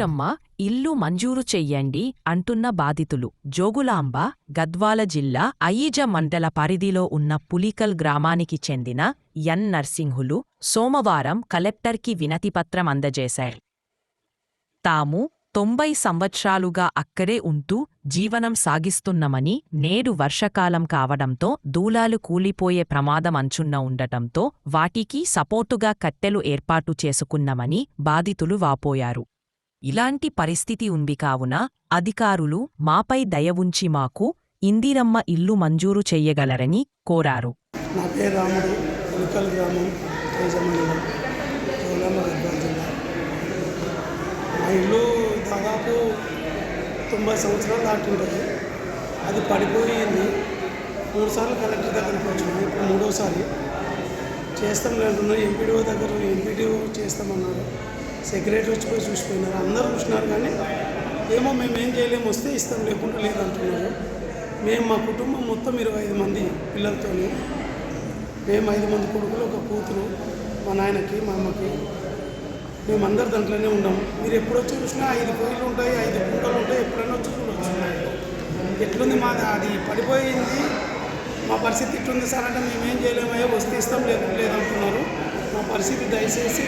ఇందిరమ్మ ఇల్లు మంజూరు చెయ్యండి అంటున్న బాధితులు. జోగులాంబ గద్వాల జిల్లా అయ్యిజ మండల పరిధిలో ఉన్న పులికల్ గ్రామానికి చెందిన ఎన్. నర్సింహులు సోమవారం కలెక్టర్కి వినతిపత్రం అందజేశారు. తాము తొంభై సంవత్సరాలుగా అక్కడే ఉంటూ జీవనం సాగిస్తున్నమని నేడు వర్షకాలం కావడంతో దూలాలు కూలిపోయే ప్రమాదం అంచున్న ఉండటంతో వాటికి సపోర్టుగా కట్టెలు ఏర్పాటు చేసుకున్నమని బాధితులు వాపోయారు. ఇలాంటి పరిస్థితి ఉంది కావున అధికారులు మాపై దయవుంచి మాకు ఇందిరమ్మ ఇల్లు మంజూరు చెయ్యగలరని కోరారు. నా పేరు రాముడు ఉలికల్ గ్రామం తేజ మండలం జిల్లా. మా ఇల్లు దాదాపు తొంభై సంవత్సరాలు దాటింటుంది అది పడిపోయింది. మూడు సార్లు కలెక్టర్ దగ్గరికి వచ్చింది. ఇప్పుడు మూడోసారి. చేస్తాం లేకున్నా ఎంపీడీఓ దగ్గర ఎంపీడీఓ చేస్తామన్నారు. సెక్రటరీ వచ్చిపోయి చూసిపోయినారు. అందరూ చూసినారు కానీ ఏమో మేము ఏం చేయలేము వస్తే ఇస్తాం లేకుండా లేదంటున్నారు మేము మా కుటుంబం మొత్తం ఇరవై ఐదు మంది పిల్లలతో మేము ఐదు మంది కొడుకులు ఒక కూతురు మా నాయనకి మా అమ్మకి. మేమందరు దాంట్లోనే ఉన్నాము మీరు ఎప్పుడు వచ్చి చూసినా ఐదు కోయిలు ఉంటాయి ఐదు కుంటలు ఉంటాయి ఎప్పుడైనా వచ్చి చూడవచ్చు ఎట్లుంది మా అది పడిపోయింది. మా పరిస్థితి ఇట్లుంది సార్? అంటే మేమేం చేయలేమయ్యో వస్తే ఇస్తాం లేకుండా లేదంటున్నారు మా పరిస్థితి దయచేసి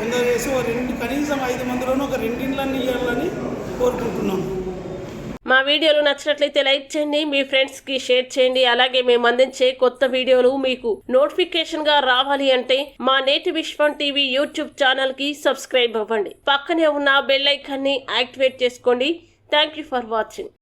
తొందర రెండు కనీసం ఐదు మందిలోనూ ఒక రెండింట్లన్నీ ఇవ్వాలని కోరుకుంటున్నాం. మా వీడియోలు నచ్చినట్లయితే లైక్ చేయండి మీ ఫ్రెండ్స్కి షేర్ చేయండి అలాగే మేము అందించే కొత్త వీడియోలు మీకు నోటిఫికేషన్గా రావాలి అంటే మా నేటి విశ్వం టీవీ యూట్యూబ్ ఛానల్కి సబ్స్క్రైబ్ అవ్వండి. పక్కనే ఉన్న బెల్ ఐకాన్ని యాక్టివేట్ చేసుకోండి. Thank you for watching.